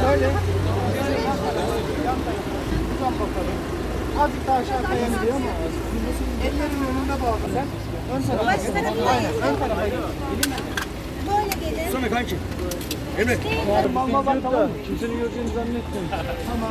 Şöyle. Buradan bakalım. Azıcık daha aşağı kayabiliyor ama. Ellerin önünde bağlı. Sen ön tarafa Baş tarafa Aynen ön tarafa gel. Böyle gelin. Sana kanki. Emre. Kimsenin göreceğini zannetmiyorum. Tamam.